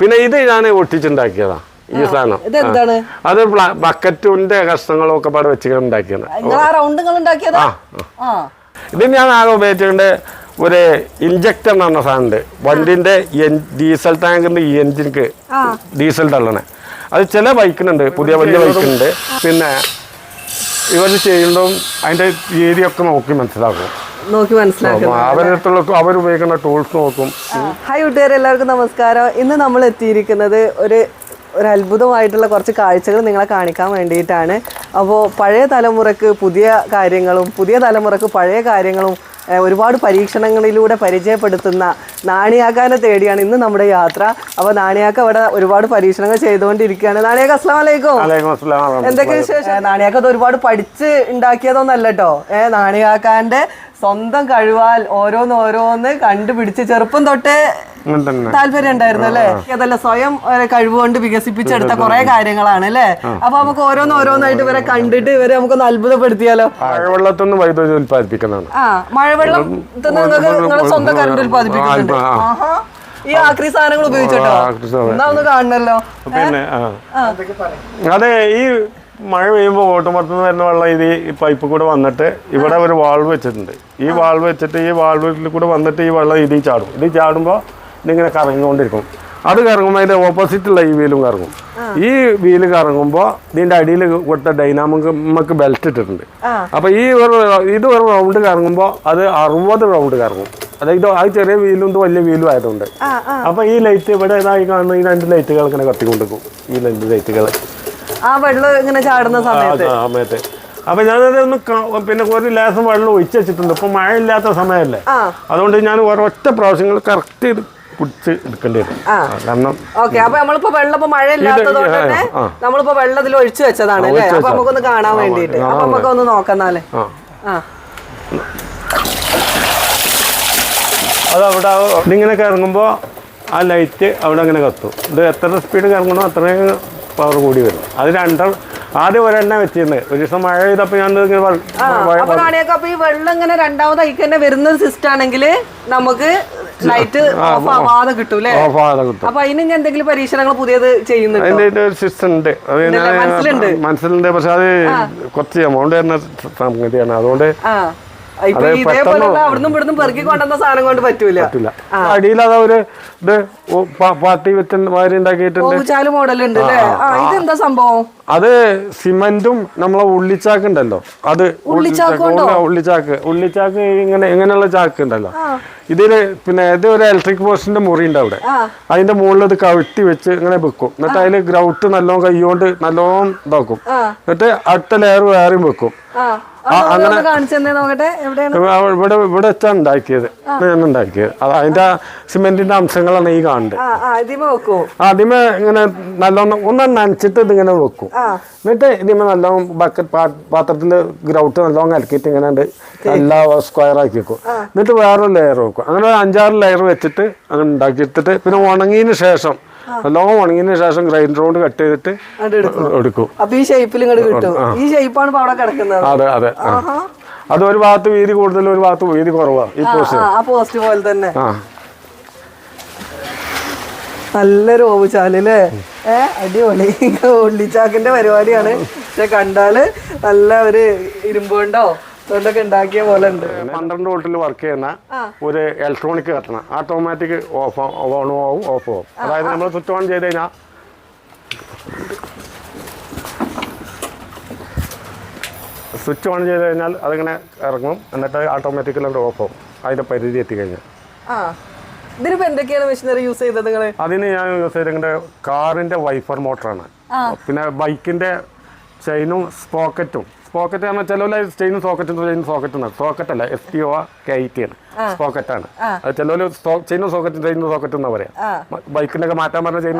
പിന്നെ ഇത് ഞാൻ ഒട്ടിച്ചുണ്ടാക്കിയതാ ഈ സാധനം. അത് ബക്കറ്റിന്റെ കഷ്ണങ്ങളും ഒക്കെ പാടെ വെച്ച് ഉണ്ടാക്കിയത്. ഇത് ഞാൻ ആകെ ഉപയോഗിച്ചിട്ടുണ്ട് ഒരു ഇഞ്ചക്ടർ എന്ന് പറഞ്ഞ സാധനമുണ്ട് വണ്ടിന്റെ ഡീസൽ ടാങ്കിന്റെ എഞ്ചിൻക്ക് ഡീസൽ തള്ളണേ. അത് ചില ബൈക്കിനുണ്ട് പുതിയ വലിയ ബൈക്കിനുണ്ട്. പിന്നെ ഇവർ ചെയ്യുന്നതും അതിന്റെ രീതിയൊക്കെ നോക്കി മനസ്സിലാക്കും. നോക്കി മനസ്സിലാക്കുന്നു അവരടുത്തുള്ള അവരുപയോഗിക്കുന്ന ടൂൾസ് നോക്കും. ഹായ് കൂട്ടുകാരെ എല്ലാവർക്കും നമസ്കാരം. ഇന്ന് നമ്മൾ എത്തിയിരിക്കുന്നത് ഒരു ഒരു അത്ഭുതമായിട്ടുള്ള കുറച്ച് കാഴ്ചകൾ നിങ്ങളെ കാണിക്കാൻ വേണ്ടിയിട്ടാണ്. അപ്പോൾ പഴയ തലമുറയ്ക്ക് പുതിയ കാര്യങ്ങളും പുതിയ തലമുറയ്ക്ക് പഴയ കാര്യങ്ങളും ഒരുപാട് പരീക്ഷണങ്ങളിലൂടെ പരിചയപ്പെടുത്തുന്ന നാണിയാക്കാനെ തേടിയാണ് ഇന്ന് നമ്മുടെ യാത്ര. അപ്പോൾ നാണിയാക്ക അവിടെ ഒരുപാട് പരീക്ഷണങ്ങൾ ചെയ്തുകൊണ്ടിരിക്കുകയാണ്. നാണിയാക്ക അസ്ലാം വലൈക്കും എന്തൊക്കെ വിശേഷം? നാണിയാക്ക അത് ഒരുപാട് പഠിച്ച് ഉണ്ടാക്കിയതൊന്നല്ല കേട്ടോ ഏ നാണിയാക്കാന്റെ സ്വന്തം കഴിവാൽ ഓരോന്ന് ഓരോന്ന് കണ്ടുപിടിച്ച് ചെറുപ്പം തൊട്ടേ താല്പര്യം ഉണ്ടായിരുന്നു അല്ലേ? അതല്ല സ്വയം ഒരു കഴിവ് കൊണ്ട് വികസിപ്പിച്ചെടുത്ത കുറെ കാര്യങ്ങളാണ് അല്ലേ? അപ്പൊ നമുക്ക് ഓരോന്ന് ഓരോന്നായിട്ട് ഇവരെ കണ്ടിട്ട് ഇവരെ നമുക്കൊന്ന് അത്ഭുതപ്പെടുത്തിയാലോ? മഴവെള്ളത്തിൽ നിന്ന് വൈദ്യുതി ഉൽപ്പാദിപ്പിക്കുന്നതാണ്. ആ മഴവെള്ളം നിങ്ങൾക്ക് നിങ്ങൾ സ്വന്തം കറണ്ട് ഉൽപ്പാദിപ്പിക്കുന്നുണ്ട്. ആഹാ. ഈ ആക്രി സാധനങ്ങൾ ഉപയോഗിച്ചിട്ടോ എന്നാ ഒന്ന് കാണണല്ലോ പിന്നെ അതെ ഈ മഴ പെയ്യുമ്പോൾ ഓട്ടുമരത്തുനിന്ന് വരുന്ന വെള്ളം ഇത് ഈ പൈപ്പ് കൂടെ വന്നിട്ട് ഇവിടെ ഒരു വാൾവ് വെച്ചിട്ടുണ്ട്. ഈ വാൾവ് വെച്ചിട്ട് ഈ വാൾവിൽ കൂടെ വന്നിട്ട് ഈ വെള്ളം ഇതിൽ ചാടും. ഇത് ചാടുമ്പോൾ ഇതിങ്ങനെ കറങ്ങിക്കൊണ്ടിരിക്കും. അത് കറങ്ങുമ്പോൾ അതിന്റെ ഓപ്പോസിറ്റുള്ള ഈ വീലും കറങ്ങും. ഈ വീൽ കറങ്ങുമ്പോൾ ഇതിന്റെ അടിയിൽ കൊടുത്ത ഡൈനാമിക് നമുക്ക് ബെൽറ്റ് ഇട്ടിട്ടുണ്ട്. അപ്പോൾ ഈ ഒരു ഇത് ഒരു റൗണ്ട് കറങ്ങുമ്പോൾ അത് അറുപത് റൗണ്ട് കറങ്ങും. അതായത് ആ ചെറിയ വീലും വലിയ വീലും ആയതുകൊണ്ട്. ആ ഈ ലൈറ്റ് ഇവിടെ ഇതായി കാണുന്ന ഈ രണ്ട് ലൈറ്റുകൾ ഇങ്ങനെ കത്തിക്കൊണ്ടിരിക്കും. ഈ രണ്ട് ലൈറ്റുകൾ ആ വെള്ളം ഇങ്ങനെ ചാടുന്ന സമയത്ത്. സമയത്ത്. അപ്പൊ ഞാനത് ഒന്ന് പിന്നെ ഒരു ലേസം വെള്ളം ഒഴിച്ച് വെച്ചിട്ടുണ്ട്. ഇപ്പൊ മഴ ഇല്ലാത്ത സമയമല്ലേ അതുകൊണ്ട് ഞാൻ ഒരൊറ്റ പ്രാവശ്യങ്ങൾ കറക്റ്റ് കുടിച്ച് എടുക്കേണ്ടി വരും. കാരണം ഓക്കെ അപ്പൊ നമ്മളിപ്പോ വെള്ളം ഇപ്പൊ മഴ ഇല്ലാത്തതുകൊണ്ട് തന്നെ നമ്മളിപ്പോ നമ്മളിപ്പോ വെള്ളത്തിൽ ഒഴിച്ചു വെച്ചതാണ് അല്ലേ? അപ്പൊ നമുക്കൊന്ന് കാണാൻ വേണ്ടിട്ട് അപ്പൊ നമുക്ക് ഒന്ന് നോക്കാന്നാലേ അത് അവിടെ ആ- ഇതിങ്ങനെ കറങ്ങുമ്പോൾ ആ ലൈറ്റ് അവിടെ അങ്ങനെ കത്തും. ഇത് എത്ര സ്പീഡ് കറങ്ങണോ അത്രയും പവർ കൂടി വരും. അത് രണ്ടും ആദ്യം ഒരെണ്ണ വെച്ചിരുന്നത് ഒരു ദിവസം മഴ ചെയ്തപ്പോൾ ഞാൻ ഇങ്ങനെ വെള്ളം ഇങ്ങനെ രണ്ടാമത് അയക്ക് തന്നെ വരുന്ന സിസ്റ്റം ആണെങ്കിൽ നമുക്ക് ലൈറ്റ് ഓഫ് ആവാതെ ഓഫ് കിട്ടും. അപ്പൊ അതിന് ഇനി എന്തെങ്കിലും പരീക്ഷണങ്ങൾ പുതിയത് ചെയ്യുന്നുണ്ടോ? ഒരു സിസ്റ്റം ഉണ്ട്? മനസ്സിലുണ്ട്? മനസ്സിലുണ്ട്. പക്ഷെ അത് കുറച്ച് എമൗണ്ട് വരുന്ന സംഗതിയാണ്. അതുകൊണ്ട് അത് കൊണ്ട് അടിയിൽ അതാ ഒരു ഇത് ഓ, പാ- പാർട്ടി വെച്ച് വാരി ഉണ്ടാക്കിയിട്ടുണ്ട്. ഇതെന്താ സംഭവം? അത് സിമന്റും നമ്മളെ ഉള്ളിച്ചാക്ക് ഉണ്ടല്ലോ. അത് ഉള്ളിച്ചാക്ക് ഉള്ള ഉള്ളിച്ചാക്ക്. ഇങ്ങനെ ഇങ്ങനെയുള്ള ചാക്ക് ഉണ്ടല്ലോ. ഇതിൽ പിന്നെ ഇത് ഒരു ഇലക്ട്രിക് പോസ്റ്റിന്റെ മുറി ഉണ്ട് അവിടെ. അതിന്റെ മുകളിൽ ഇത് കവിട്ടി വെച്ച് ഇങ്ങനെ വെക്കും. എന്നിട്ട് അതിൽ ഗ്രൗട്ട് നല്ലോണം കൈകൊണ്ട് നല്ലോണം ഇതാക്കും. എന്നിട്ട് അടുത്ത ലെയർ വേറെയും വെക്കും. എവിടെയാണ്? ഇവിടെ ഇവിടെ വെച്ചാ ഉണ്ടാക്കിയത്. ഞാൻ ഉണ്ടാക്കിയത്. അത് അതിന്റെ സിമെന്റിന്റെ അംശങ്ങളാണ് ഈ കാണുന്നത്. ആദ്യമേ ഇങ്ങനെ നല്ലോണം ഒന്ന് നനച്ചിട്ട് ഇതിങ്ങനെ വെക്കും. എന്നിട്ട് ഇതിമേ നല്ലോണം ബക്കറ്റ് പാത്രത്തിൽ ഗ്രൗട്ട് നല്ലോണം കലക്കിയിട്ട് ഇങ്ങനെ ഉണ്ട് നല്ല സ്ക്വയർ ആക്കി വെക്കും. എന്നിട്ട് വേറൊരു ലെയർ വെക്കും. അങ്ങനെ അഞ്ചാറ് ലെയർ വെച്ചിട്ട് അങ്ങനെ ഉണ്ടാക്കിയെടുത്തിട്ട് പിന്നെ ഉണങ്ങിയതിന് ശേഷം നല്ലോണം ഉണങ്ങിയതിന് ശേഷം ഗ്രൈൻഡർ കൊണ്ട് കട്ട് ചെയ്തിട്ട് എടുക്കും. അപ്പൊ ഈ ഷേപ്പിൽ ഇങ്ങോട്ട് കിട്ടും. ഈ ഷേപ്പാണ് അവിടെ കിടക്കുന്നത്. അതെ അതെ. അത് ഒരു ഭാഗത്ത് വീതി കൂടുതൽ ഒരു ഭാഗത്ത് വീതി കുറവാണ് ഈ പോസ്റ്റ് ആ, പോസ്റ്റ് പോലെ തന്നെ. നല്ല നല്ലൊരു ഓവുചാലല്ലേ ഏ അടിപൊളി. ഉള്ളിച്ചാക്കിന്റെ പരിപാടിയാണ്. പക്ഷെ കണ്ടാൽ നല്ല ഒരു ഇരുമ്പ് ഉണ്ടാക്കിയ പോലെ ഉണ്ട്. പന്ത്രണ്ട് വോൾട്ടിൽ വർക്ക് ചെയ്യുന്ന ഒരു ഇലക്ട്രോണിക് കത്തണം ഓട്ടോമാറ്റിക് ഓഫ് ഓൺ ആവും ഓഫ് ആവും. അതായത് നമ്മൾ സ്വിച്ച് ഓൺ ചെയ്ത് കഴിഞ്ഞാൽ സ്വിച്ച് ഓൺ ചെയ്ത് കഴിഞ്ഞാൽ അതിങ്ങനെ ഇറങ്ങും. എന്നിട്ട് ഓട്ടോമാറ്റിക്കലി അവിടെ ഓഫ് ആവും. അതിന്റെ പരിധി എത്തിക്കഴിഞ്ഞാൽ. ഇതിനിപ്പോ എന്തൊക്കെയാണ് മെഷീനറി യൂസ് ചെയ്തത് നിങ്ങൾ അതിന് ഞാൻ യൂസ് ചെയ്തിരിക്കുന്നത് കാറിന്റെ വൈഫർ മോട്ടറാണ് പിന്നെ ബൈക്കിന്റെ ചെയിനും സ്പോക്കറ്റും സ്പോക്കറ്റ് ആണ് ചില സോക്കറ്റ് സോക്കറ്റും സോക്കറ്റ് എന്നാണ്. സോക്കറ്റ് അല്ല S T O K I T ആണ്. സ്പോക്കറ്റ് ആണ്. അത് ചില ചെയിൻ സോക്കറ്റ് ചെയിൻ സോക്കറ്റ് എന്നാ പറയാം. ബൈക്കിനൊക്കെ മാറ്റാൻ പറഞ്ഞ ചെയിൻ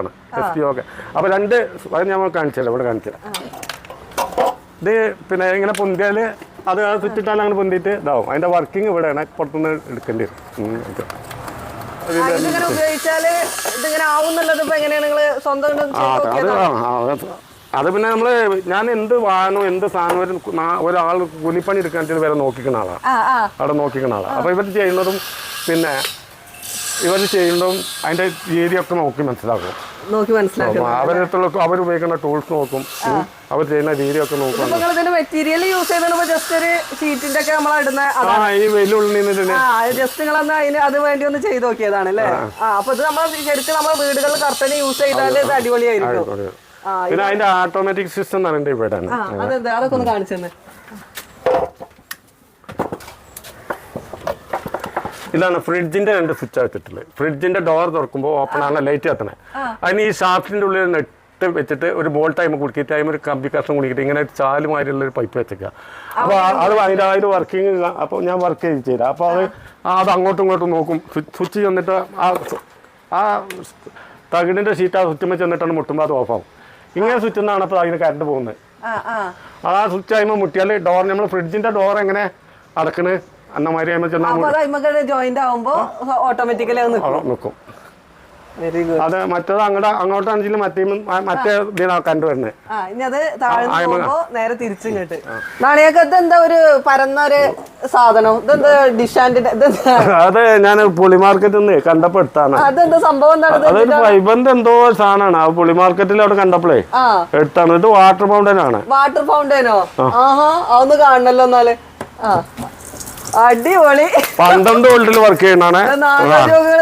ആണ് എസ് ടി ഒ ഒക്കെ അപ്പോൾ രണ്ട് അത് ഞാൻ കാണിച്ചില്ല ഇവിടെ കാണിച്ചില്ല ഇത് പിന്നെ ഇങ്ങനെ പൊന്തിയാൽ അത് സ്വിച്ചിട്ടാൽ അങ്ങനെ പൊന്തിയിട്ട് ഇതാവും. അതിന്റെ വർക്കിംഗ് ഇവിടെയാണ്. പുറത്തുനിന്ന് എടുക്കേണ്ടി വരും. ഇതിങ്ങനെ ഉപയോഗിച്ചാൽ ഇതിങ്ങനെ ആവുന്നുള്ളത് ഇപ്പൊ എങ്ങനെയാണ് നിങ്ങൾ സ്വന്തം അത് പിന്നെ നമ്മൾ ഞാൻ എന്ത് വാഹനം എന്ത് സാധനം ഒരു നാ- ഒരാൾ കൂലിപ്പണി എടുക്കാൻ വരെ നോക്കിക്കുന്ന ആളാണ് ആ ആ. അവിടെ നോക്കിക്കുന്ന ആളാണ് അപ്പൊ ഇവർ ചെയ്യുന്നതും പിന്നെ ഇവർ ചെയ്യുന്നതും അതിന്റെ രീതിയൊക്കെ നോക്കി മനസ്സിലാക്കും. നോക്കി മനസ്സിലാക്കുക അവരടുത്തുള്ള അവർ ഉപയോഗിക്കുന്ന ടൂൾസ് നോക്കും. അവർ ചെയ്യുന്ന രീതിയൊക്കെ നോക്കും. നിങ്ങൾ ഇതിന്റെ മെറ്റീരിയൽ യൂസ് ജസ്റ്റ് ഒരു ഷീറ്റിന്റെ ഒക്കെ നമ്മൾ ഇടുന്ന ആ ഈ വെല്ലുള്ളി നിന്ന് ആ ജസ്റ്റ് നിങ്ങൾ അന്ന് അതിന് അത് വേണ്ടി ഒന്ന് ചെയ്ത് നോക്കിയതാണ് അല്ലേ ആ അപ്പൊ ഇത് നമ്മൾ ശരിക്കും നമ്മൾ വീടുകളിൽ കർട്ടന് യൂസ് ചെയ്താൽ ഇത് അടിപൊളിയായിരിക്കും. പിന്നെ അതിന്റെ ഓട്ടോമാറ്റിക് സിസ്റ്റം എന്ന് പറയുന്നത് അതൊക്കെ ഒന്ന് കാണിച്ചെന്ന് ഇതാണ് ഫ്രിഡ്ജിന്റെ രണ്ട് സ്വിച്ച് വെച്ചിട്ടുള്ളത് ഫ്രിഡ്ജിന്റെ ഡോർ തുറക്കുമ്പോൾ ഓപ്പൺ ആണ് ലൈറ്റ് കത്തണേ അതിന് ഈ ഷാഫ്റ്റിന്റെ ഉള്ളിൽ നെട്ട് വെച്ചിട്ട് ഒരു ബോൾ ടൈം കുടുക്കിയിട്ട് അതിന് ഒരു കമ്പി കഷ്ണം കുടിക്കിട്ട് ഇങ്ങനെ ചാലുമാതിരിയുള്ള ഒരു പൈപ്പ് വെച്ചേക്കുക അപ്പോൾ അത് അതിന്റെ ആ വർക്കിംഗ് അപ്പോൾ ഞാൻ വർക്ക് ചെയ്ത് ചെയ്താൽ അപ്പോൾ അത് അത് അങ്ങോട്ടും ഇങ്ങോട്ടും നോക്കും. സ്വിച്ച് ചെന്നിട്ട് ആ ആ തകിടിന്റെ ഷീറ്റ് ആ സ്വിച്ച് ചെന്നിട്ടാണ് മുട്ടുമ്പോൾ അത് ഓഫാവും ഇങ്ങനെ സ്വിച്ച് നിന്നാണ് അപ്പോൾ അതിന് കറണ്ട് പോകുന്നത്. ആ സ്വിച്ച് ആയുമ്പോ മുട്ടിയാൽ ഡോർ നമ്മൾ ഫ്രിഡ്ജിന്റെ ഡോർ എങ്ങനെ അടക്കണ്? അന്നമാരി ആകുമ്പോൾ ചെന്നാൽ അപ്പൊ ജോയിന്റ് ആവുമ്പോ ഓട്ടോമാറ്റിക്കലി നിൽക്കും അത് മറ്റേത് അങ്ങോട്ട് അങ്ങോട്ടാണെങ്കിലും മറ്റേ മറ്റേ ഇതിനാ കണ്ടുവരുന്നത് ആ ഇനി അത് താഴ്ന്നു പോകുമ്പോ നേരെ തിരിച്ചു നാണയൊക്കെ ഇതെന്താ ഒരു പരന്ന ഒരു സാധനം? ഇതെന്താ അത് ഞാൻ പുളി മാർക്കറ്റിൽ നിന്ന് കണ്ടപ്പോഴാണ് എടുത്താണ്. അതെന്താ സംഭവം? എന്താണ് അതൊരു ഫൈബറിന്റെ എന്തോ സാധനമാണ്. ആ പുളി മാർക്കറ്റിൽ അവിടെ കണ്ടപ്പോഴേ എടുത്താണ്. ഇത് വാട്ടർ ഫൗണ്ടൻ ആണ്. വാട്ടർ ഫൗണ്ടൈനോ ആഹാ അതൊന്ന് കാണണല്ലോ എന്നാൽ. ആ. അടിപൊളി. പന്ത്രണ്ട് വോൾട്ടിൽ വർക്ക്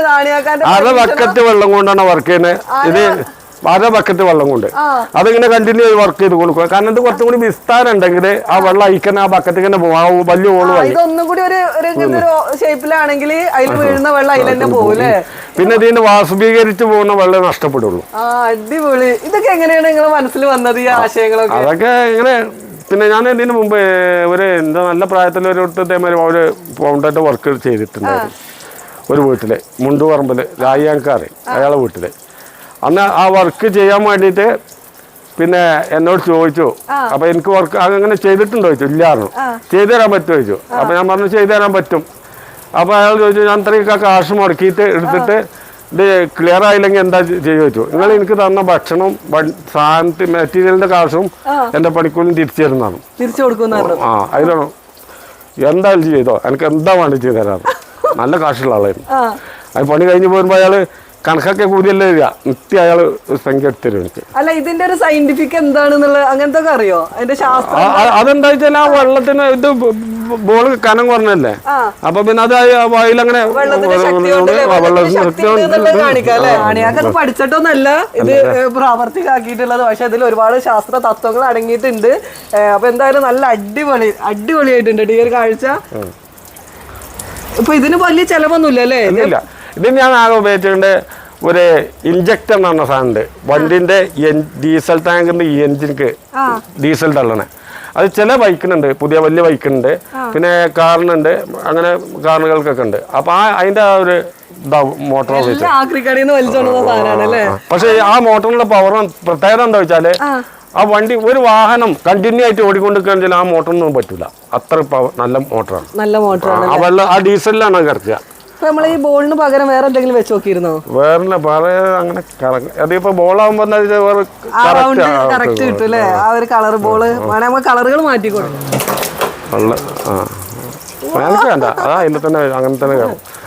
നാണിയാക്കാന്റെ അര ബക്കറ്റ് വെള്ളം കൊണ്ടാണ് വർക്ക് ചെയ്യുന്നത് ഇത് അര ബക്കറ്റ് വെള്ളം കൊണ്ട്. അതിങ്ങനെ കണ്ടിന്യൂ വർക്ക് ചെയ്ത് കൊടുക്കുക. കാരണം ഇത് കുറച്ചും കൂടി വിസ്താരം ഉണ്ടെങ്കിൽ ആ വെള്ളം അയക്കുന്ന ആ ബക്കറ്റ് തന്നെ പോകും ആ വലിയ ഓൾ ആ, ഇതൊന്നും കൂടി ഒരു ഷേപ്പിലാണെങ്കിൽ അതിൽ വീഴുന്ന വെള്ളം അതിൽ തന്നെ പോകും പിന്നെ ഇതിന് വാസുപീകരിച്ച് പോകുന്ന വെള്ളം നഷ്ടപ്പെടുള്ളൂ. അടിപൊളി. ഇതൊക്കെ എങ്ങനെയാണ് നിങ്ങളെ മനസ്സിൽ വന്നത് ഈ ആശയങ്ങളൊക്കെ? അതൊക്കെ ഇങ്ങനെ പിന്നെ ഞാൻ ഇതിന് മുമ്പ് ഒരു എന്താ നല്ല പ്രായത്തിൽ ഒരു ഇതേമാതിരി ഒരു ഫൗണ്ടായിട്ട് വർക്ക് ചെയ്തിട്ടുണ്ടായിരുന്നു. ഒരു വീട്ടിൽ മുണ്ടുപറമ്പിൽ രായ്യാങ്കാറ് അയാളെ വീട്ടിൽ. അന്ന് ആ വർക്ക് ചെയ്യാൻ വേണ്ടിയിട്ട് പിന്നെ എന്നോട് ചോദിച്ചു അപ്പൊ എനിക്ക് വർക്ക് അങ്ങനെ ചെയ്തിട്ടുണ്ടോ? ചോദിച്ചു. ഇല്ലായിരുന്നു. ചെയ്തു തരാൻ പറ്റുമോ? ചോദിച്ചു. അപ്പൊ ഞാൻ പറഞ്ഞു ചെയ്തു തരാൻ പറ്റും. അപ്പൊ അയാൾ ചോദിച്ചു ഞാൻ ഇത്രയൊക്കെ കാശ് മുടക്കിയിട്ട് എടുത്തിട്ട് ക്ലിയർ ആയില്ലെങ്കിൽ എന്താ ചെയ്യുക വെച്ചു നിങ്ങൾ എനിക്ക് തന്ന ഭക്ഷണവും സാധനത്തിൽ മെറ്റീരിയലിന്റെ കാശും എന്റെ പണിക്കൂലിയും തിരിച്ചു തരുന്നതാണ്. തിരിച്ചു കൊടുക്കുന്ന ആ അതിലാണ്. എന്തായാലും ചെയ്തോ? എനിക്ക് എന്താ വേണ്ടി ചെയ്തു തരാറ്? നല്ല കാശുള്ള ആളായിരുന്നു. അത് പണി കഴിഞ്ഞ് പോകുമ്പോൾ അയാൾ കണക്കൊക്കെ കൂടിയല്ലേ തരിക നിത്യ അയാൾ സംഖ്യ എടുത്തരും എനിക്ക്. അല്ല ഇതിന്റെ ഒരു സയന്റിഫിക് എന്താണെന്നുള്ളത് അങ്ങനത്തെ അറിയോ? അതിന്റെ ശാസ്ത്രം അതെന്താ വെച്ചാൽ ആ വെള്ളത്തിന് ഇത് ബോൾ കനം കുറഞ്ഞല്ലേ. അപ്പൊ പിന്നെ അത് അതിലങ്ങനെ ഉണ്ട് പഠിച്ചിട്ടൊന്നല്ല ഇത് പ്രാവർത്തികമാക്കിയിട്ടുള്ളത്. പക്ഷെ അതിൽ ഒരുപാട് ശാസ്ത്ര തത്വങ്ങൾ അടങ്ങിയിട്ടുണ്ട്. അപ്പൊ എന്തായാലും നല്ല അടിപൊളി അടിപൊളിയായിട്ടുണ്ട് ഈ ഒരു കാഴ്ച. ഇപ്പൊ ഇതിന് വലിയ ചെലവൊന്നുമില്ല അല്ലേ? ഇത് ഞാൻ ആകെ ഉപയോഗിച്ചിട്ടുണ്ട് ഒരു ഇഞ്ചക്ടർ എന്ന് പറഞ്ഞ സാധനമുണ്ട്. വണ്ടിന്റെ എൻ- ഡീസൽ ടാങ്കിന്റെ എഞ്ചിൻക്ക് ഡീസൽ തള്ളണേ. അത് ചില ബൈക്കിനുണ്ട് പുതിയ വലിയ ബൈക്കുണ്ട് പിന്നെ കാറിനുണ്ട് അങ്ങനെ കാറുകൾക്കൊക്കെ ഉണ്ട്. അപ്പൊ ആ അതിന്റെ ആ ഒരു മോട്ടോർ പക്ഷെ ആ മോട്ടറിന്റെ പവർ പ്രത്യേകത എന്താ വെച്ചാൽ ആ. വണ്ടി ഒരു വാഹനം കണ്ടിന്യൂ ആയിട്ട് ഓടിക്കൊണ്ടിരിക്കുകയാണെങ്കിൽ ആ മോട്ടറൊന്നും പറ്റൂല. അത്ര പവർ നല്ല മോട്ടറാണ്. നല്ല മോട്ടറാണ് ആ വെള്ളം ആ ഡീസലിലാണ് കിടക്കുക നമ്മൾ ഈ ബോളിന് പകരം വേറെ എന്തെങ്കിലും വെച്ച് നോക്കിയിരുന്നോ? വേറെ അങ്ങനെ അതിപ്പോ ബോളാകുമ്പോ ആ correct ആ, കറക്റ്റ് കിട്ടും അല്ലേ? ആ. ഒരു കളർ ബോൾ വേണേ നമുക്ക് കളറുകൾ മാറ്റിക്കൊടുക്കും ആ. വേണ്ട. അതാ അതിൽ തന്നെ അങ്ങനെ തന്നെ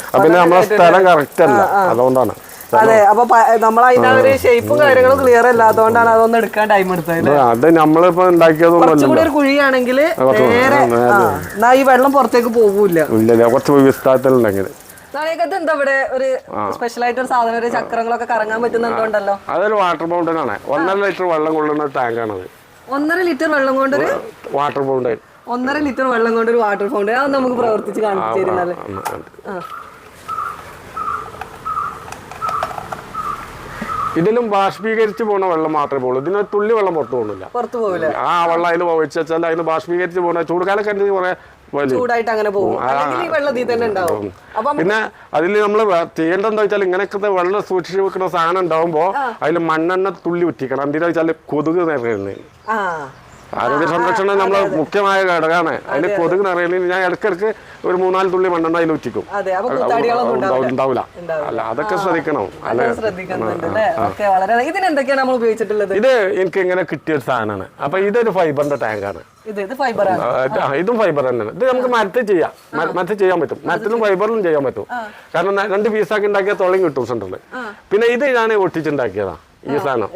അപ്പൊ പിന്നെ നമ്മളെ സ്ഥലം കറക്റ്റ് അല്ല. അതുകൊണ്ടാണ്. അതെ അപ്പൊ നമ്മൾ അതിന്റെ ഒരു ഷേപ്പും കാര്യങ്ങളും ക്ലിയർ അല്ലാത്തതുകൊണ്ടാണ് അതൊന്നും എടുക്കാൻ ടൈം എടുത്തത് അത് നമ്മളിപ്പോ ഉണ്ടാക്കിയതൊന്നും ഒരു കുഴിയാണെങ്കിൽ നേരെ ആ, എന്നാ ഈ വെള്ളം പുറത്തേക്ക് പോകൂല ഇല്ലല്ല കുറച്ച് വിസ്താരത്തിലുണ്ടെങ്കിൽ. നാളേക്കത്ത് എന്താ ഇവിടെ ഒരു സ്പെഷ്യൽ ആയിട്ട് ഒരു സാധനം ഒരു ചക്രങ്ങളൊക്കെ കറങ്ങാൻ പറ്റുന്നുണ്ടല്ലോ അതൊരു വാട്ടർ ഫൗണ്ടൻ ആണ്. ഒന്നര ലിറ്റർ വെള്ളം കൊള്ളുന്ന ടാങ്കാണത് ഒന്നര ലിറ്റർ വെള്ളം കൊണ്ടൊരു വാട്ടർ ഫൗണ്ടൻ ഒന്നര ലിറ്റർ വെള്ളം കൊണ്ടൊരു വാട്ടർ ഫൗണ്ടൻ അത് നമുക്ക് പ്രവർത്തിച്ച് കാണിച്ചു തരുന്നത് ആ. ഇതിലും ബാഷ്പീകരിച്ച് പോകുന്ന വെള്ളം മാത്രമേ പോകുള്ളൂ ഇതിന് തുള്ളി വെള്ളം പുറത്തു പോകുന്നില്ല പുറത്തു പോകില്ല ആ വെള്ളം അതിൽ ഒഴിച്ച് വെച്ചാൽ അതിന് ബാഷ്പീകരിച്ച് പോകുന്ന ചൂടുകാലൊക്കെ കുറെ ചൂടായിട്ട് അങ്ങനെ പോകും. പിന്നെ അതിൽ നമ്മൾ ചെയ്യേണ്ടത് എന്താ വെച്ചാൽ ഇങ്ങനെയൊക്കെ വെള്ളം സൂക്ഷിച്ച് വെക്കുന്ന സാധനം ഉണ്ടാവുമ്പോൾ അതിൽ മണ്ണെണ്ണ തുള്ളി ഉറ്റിക്കണം എന്തിനാ വെച്ചാൽ കൊതുക് നിറയുന്നത് ആരോഗ്യ സംരക്ഷണം നമ്മളെ മുഖ്യമായ ഘടകമാണ്. അതിന് കൊതുക് നിറയലിൽ ഞാൻ ഇടയ്ക്കിടയ്ക്ക് ഒരു മൂന്നാൽ തുള്ളി മണ്ണെണ്ണ അതിൽ ഉറ്റിക്കും ഉണ്ടാവില്ല. അല്ല അതൊക്കെ ശ്രദ്ധിക്കണം. അല്ലെ? ഇത് എനിക്ക് ഇങ്ങനെ കിട്ടിയ ഒരു സാധനമാണ്. അപ്പൊ ഇതൊരു ഫൈബറിന്റെ ടാങ്കാണ്. ഇത് ഫൈബർ തന്നെയാണ്. ഇത് നമുക്ക് മരത്തിൽ ചെയ്യാം. മരത്തിൽ ചെയ്യാൻ പറ്റും. മരത്തിലും ഫൈബറിലും ചെയ്യാൻ പറ്റും. കാരണം രണ്ട് പീസാക്കി ഉണ്ടാക്കിയ തൊളയും കിട്ടും സെന്ററിൽ പിന്നെ ഇത് ഞാൻ ഒട്ടിച്ചുണ്ടാക്കിയതാ. ഈ സാധനം.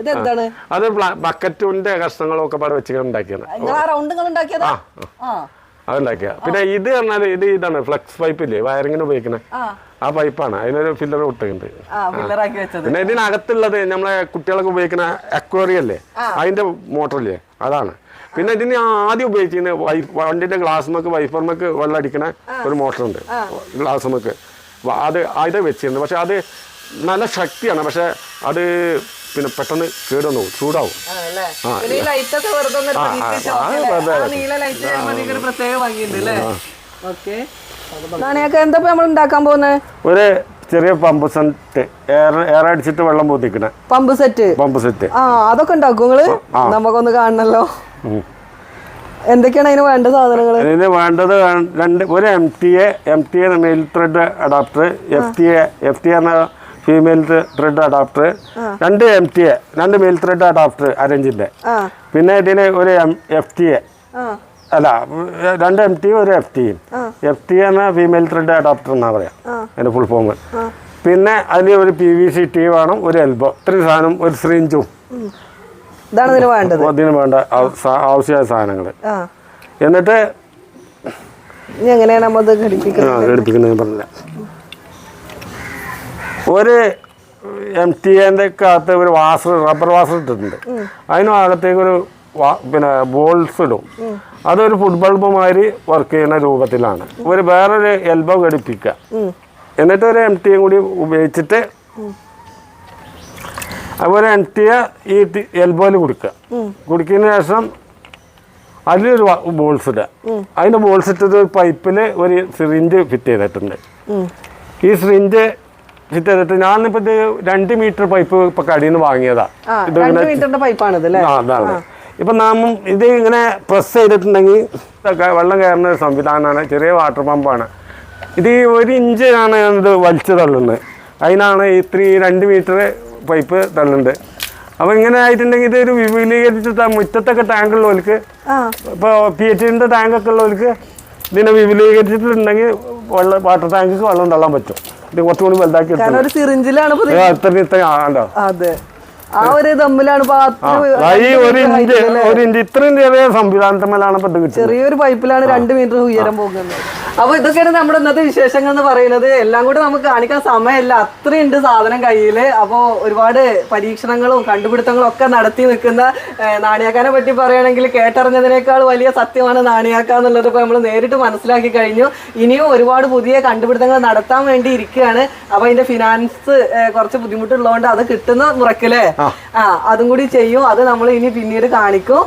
അത് ബക്കറ്റിന്റെ കഷ്ണങ്ങളും ഒക്കെ പാടെ വെച്ച് ഉണ്ടാക്കിയതാ. അതുണ്ടാക്കിയ പിന്നെ ഇത് പറഞ്ഞാൽ ഇത് ഇതാണ് ഫ്ലക്സ് പൈപ്പ് ഇല്ലേ? വയറിങ്ങിന് ഉപയോഗിക്കുന്നത് ആ. പൈപ്പാണ് അതിനൊരു ഫില്ലർ വെച്ചത്. പിന്നെ ഇതിനകത്തുള്ളത് നമ്മളെ കുട്ടികളൊക്കെ ഉപയോഗിക്കുന്ന അക്വേറിയല്ലേ അതിന്റെ മോട്ടറില്ലേ അതാണ്. പിന്നെ ഇതിന് ആദ്യം ഉപയോഗിക്കുന്ന വണ്ടിന്റെ ഗ്ലാസ്മക്ക് വൈഫർമക്ക് വെള്ളം അടിക്കണ ഒരു മോട്ടറുണ്ട് ഗ്ലാസ്മക്ക് അത് അത് വെച്ചിരുന്നു പക്ഷെ അത് നല്ല ശക്തിയാണ്. പക്ഷെ അത് പിന്നെ പെട്ടെന്ന് കേടുവന്നു ചൂടാവും. ഒരു ചെറിയ പമ്പ് സെറ്റ് എയർ എയർ അടിച്ചിട്ട് വെള്ളം പൊതിക്കണ. Pump set? Pump set. ആ അതൊക്കെ ഉണ്ടാക്കും നിങ്ങൾ? നമുക്കൊന്ന് കാണണല്ലോ. എന്തൊക്കെയാണ് അതിന് വേണ്ട സാധനങ്ങൾ അതിന് വേണ്ടത് രണ്ട് ഒരു M T A M T A male thread adapter F T A F T എന്ന ഫീമെയിൽ ത്രെഡ് അഡാപ്റ്റർ രണ്ട് എം ടി എ രണ്ട് മെയിൽ ത്രെഡ് അഡാപ്റ്റർ അരഞ്ചിന്റെ പിന്നെ ഇതിന് ഒരു എം എഫ് ടി എ അല്ല രണ്ട് എം ടി ഒരു എഫ് ടിയും എഫ് ടി എന്ന ഫീമെയിൽ ത്രെഡ് അഡാപ്റ്റർ എന്നാ പറയാം. അതിന്റെ ഫുൾ ഫോം പിന്നെ അതിൽ ഒരു പി വി സി ടി വേണം ഒരു എൽബോ ഇത്രയും സാധനം ഒരു വേണ്ടത്. അതിന് വേണ്ട ആവശ്യമായ സാധനങ്ങൾ എന്നിട്ട് എങ്ങനെയാണ് നമ്മൾ ഘടിപ്പിക്കുന്നത്? ഞാൻ ഘടിപ്പിക്കുന്നത് പറഞ്ഞില്ല. ഒരു എം ടി എന്റെ അകത്ത് ഒരു വാസർ റബ്ബർ വാസർ ഇട്ടിട്ടുണ്ട്. അതിനും അകത്തേക്ക് ഒരു പിന്നെ ബോൾസ് ഇടും. അതൊരു ഫുട്ബോൾ മാതിരി വർക്ക് ചെയ്യുന്ന രൂപത്തിലാണ്. ഒരു വേറൊരു എൽബോ ഘടിപ്പിക്കുക. എന്നിട്ട് ഒരു എം ടിയും കൂടി ഉപയോഗിച്ചിട്ട് അതുപോലെ എം ടിയെ ഈ എൽബോയിൽ കൊടുക്കുക. കുടിക്കുന്ന ശേഷം അതിലൊരു ബോൾസ് ഇടുക. അതിന്റെ ബോൾസ് ഇട്ടത് ഒരു പൈപ്പിൽ ഒരു സിറിഞ്ച് ഫിറ്റ് ചെയ്തിട്ടുണ്ട്. ഈ സിറിഞ്ച് ഫിറ്റ് ചെയ്തിട്ട് ഞാനിപ്പോൾ ഇത് രണ്ട് മീറ്റർ പൈപ്പ് ഇപ്പൊ കടിയിൽ നിന്ന് വാങ്ങിയതാ മീറ്ററിന്റെ പൈപ്പാണ് അല്ലേ ആ അതാണ്. ഇപ്പൊ നാം ഇത് ഇങ്ങനെ പ്രസ് ചെയ്തിട്ടുണ്ടെങ്കിൽ വെള്ളം കയറുന്ന ഒരു സംവിധാനമാണ് ചെറിയ വാട്ടർ പമ്പാണ്. ഇത് ഒരു ഇഞ്ചാണ് ഇത് വലിച്ചു തള്ളുന്നത്. അതിനാണ് ഇത്ര ഈ രണ്ട് മീറ്റർ പൈപ്പ് തള്ളുന്നത്. അപ്പൊ ഇങ്ങനെ ആയിട്ടുണ്ടെങ്കിൽ ഇതൊരു വിപുലീകരിച്ച മുറ്റത്തൊക്കെ ടാങ്ക് ഉള്ളവർക്ക് ഇപ്പൊ പി എച്ച് ഡിന്റെ ടാങ്കൊക്കെ ഉള്ളവർക്ക് ഇതിനെ വിപുലീകരിച്ചിട്ടുണ്ടെങ്കിൽ വെള്ളം വാട്ടർ ടാങ്കിക്ക് വെള്ളം തള്ളാൻ പറ്റും. ഇത് കുറച്ചുകൂടി വലുതാക്കി കാരണം ഒരു സിറിഞ്ചിലാണ് അതെ. ആ ഒരു ഈ ഒരു ഇഞ്ച് ഒരു ഇഞ്ച് ഇത്രയും ചെറിയ സംവിധാനത്തിലാണ് ചെറിയൊരു പൈപ്പിലാണ് രണ്ട് മീറ്റർ ഉയരം പോകുന്നത്. അപ്പൊ ഇതൊക്കെയാണ് നമ്മുടെ ഇന്നത്തെ വിശേഷങ്ങൾ എന്ന് പറയുന്നത്. എല്ലാം കൂടെ നമുക്ക് കാണിക്കാൻ സമയമില്ല. അത്രയുണ്ട് സാധനം കയ്യിൽ. അപ്പോൾ ഒരുപാട് പരീക്ഷണങ്ങളും കണ്ടുപിടുത്തങ്ങളും ഒക്കെ നടത്തി നിൽക്കുന്ന നാണിയാക്കാനെ പറ്റി പറയുകയാണെങ്കിൽ കേട്ടറിഞ്ഞതിനേക്കാൾ വലിയ സത്യമാണ് നാണിയാക്ക എന്നുള്ളത് ഇപ്പൊ നമ്മൾ നേരിട്ട് മനസ്സിലാക്കി കഴിഞ്ഞു. ഇനിയും ഒരുപാട് പുതിയ കണ്ടുപിടുത്തങ്ങൾ നടത്താൻ വേണ്ടി ഇരിക്കുകയാണ്. അപ്പൊ അതിന്റെ ഫിനാൻസ് കുറച്ച് ബുദ്ധിമുട്ടുള്ളതുകൊണ്ട് അത് കിട്ടുന്ന മുറക്കില്ലേ ആ അതും കൂടി ചെയ്യും. അത് നമ്മൾ ഇനി പിന്നീട് കാണിക്കും.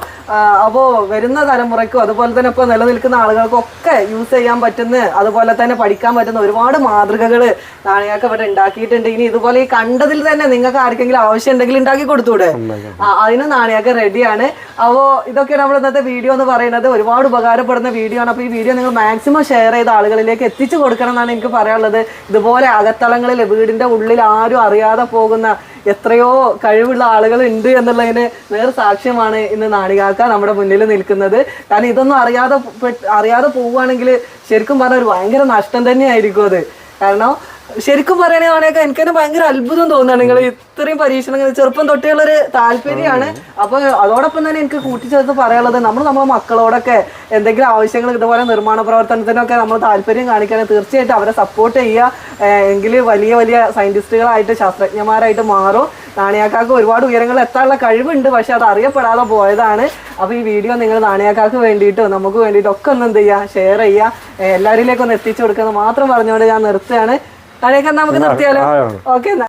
അപ്പോൾ അപ്പോ വരുന്ന തലമുറയ്ക്കും അതുപോലെ തന്നെ ഇപ്പൊ നിലനിൽക്കുന്ന ആളുകൾക്കും ഒക്കെ യൂസ് ചെയ്യാൻ പറ്റുന്ന അതുപോലെ തന്നെ പഠിക്കാൻ പറ്റുന്ന ഒരുപാട് മാതൃകകൾ നാണികൾക്ക് ഇവിടെ ഉണ്ടാക്കിയിട്ടുണ്ട്. ഇനി ഇതുപോലെ ഈ കണ്ടതിൽ തന്നെ നിങ്ങൾക്ക് ആർക്കെങ്കിലും ആവശ്യം ഉണ്ടെങ്കിൽ ഉണ്ടാക്കി കൊടുത്തൂടെ? ആ, അതിന് നാണിയൊക്കെ റെഡിയാണ് അപ്പോൾ ഇതൊക്കെ നമ്മൾ ഇന്നത്തെ വീഡിയോ എന്ന് പറയുന്നത്. ഒരുപാട് ഉപകാരപ്പെടുന്ന വീഡിയോ ആണ്. അപ്പോൾ ഈ വീഡിയോ നിങ്ങൾ മാക്സിമം ഷെയർ ചെയ്ത ആളുകളിലേക്ക് എത്തിച്ചു കൊടുക്കണം എന്നാണ് എനിക്ക് പറയാനുള്ളത്. ഇതുപോലെ അകത്തളങ്ങളിൽ വീടിന്റെ ഉള്ളിൽ ആരും അറിയാതെ പോകുന്ന എത്രയോ കഴിവുള്ള ആളുകൾ ഉണ്ട് എന്നുള്ളതിന് നേർ സാക്ഷ്യമാണ് ഇന്ന് നാണികാക്ക നമ്മുടെ മുന്നിൽ നിൽക്കുന്നത്. കാരണം ഇതൊന്നും അറിയാതെ അറിയാതെ പോവുകയാണെങ്കിൽ ശരിക്കും പറഞ്ഞാൽ ഒരു ഭയങ്കര നഷ്ടം തന്നെയായിരിക്കും അത്. കാരണം ശരിക്കും പറയുകയാണെങ്കിൽ എനിക്ക് തന്നെ ഭയങ്കര അത്ഭുതം തോന്നുകയാണ് നിങ്ങൾ ഇത്രയും പരീക്ഷണങ്ങൾ ചെറുപ്പം തൊട്ടേയുള്ളൊരു താല്പര്യമാണ്. അപ്പൊ അതോടൊപ്പം തന്നെ എനിക്ക് കൂട്ടിച്ചേർത്ത് പറയാനുള്ളത് നമ്മൾ നമ്മുടെ മക്കളോടൊക്കെ എന്തെങ്കിലും ആവശ്യങ്ങൾ ഇതുപോലെ നിർമ്മാണ പ്രവർത്തനത്തിനൊക്കെ നമ്മൾ താല്പര്യം കാണിക്കുകയാണെങ്കിൽ തീർച്ചയായിട്ടും അവരെ സപ്പോർട്ട് ചെയ്യുക. എങ്കിൽ വലിയ വലിയ സയന്റിസ്റ്റുകളായിട്ട് ശാസ്ത്രജ്ഞന്മാരായിട്ട് മാറും. നാണയാക്കാക്ക് ഒരുപാട് ഉയരങ്ങൾ എത്താനുള്ള കഴിവുണ്ട് പക്ഷെ അത് അറിയപ്പെടാതെ പോയതാണ്. അപ്പോൾ ഈ വീഡിയോ നിങ്ങൾ നാണയാക്കാക്ക് വേണ്ടിയിട്ടോ നമുക്ക് വേണ്ടിയിട്ടോ ഒക്കെ ഒന്ന് എന്ത് ചെയ്യുക ഷെയർ ചെയ്യുക. എല്ലാവരിലേക്കും ഒന്ന് എത്തിച്ചു കൊടുക്കുന്നത് മാത്രം പറഞ്ഞുകൊണ്ട് ഞാൻ നിർത്തുകയാണ്. നാണയാക്കാൻ നമുക്ക് നിർത്തിയാലോ. ഓക്കെ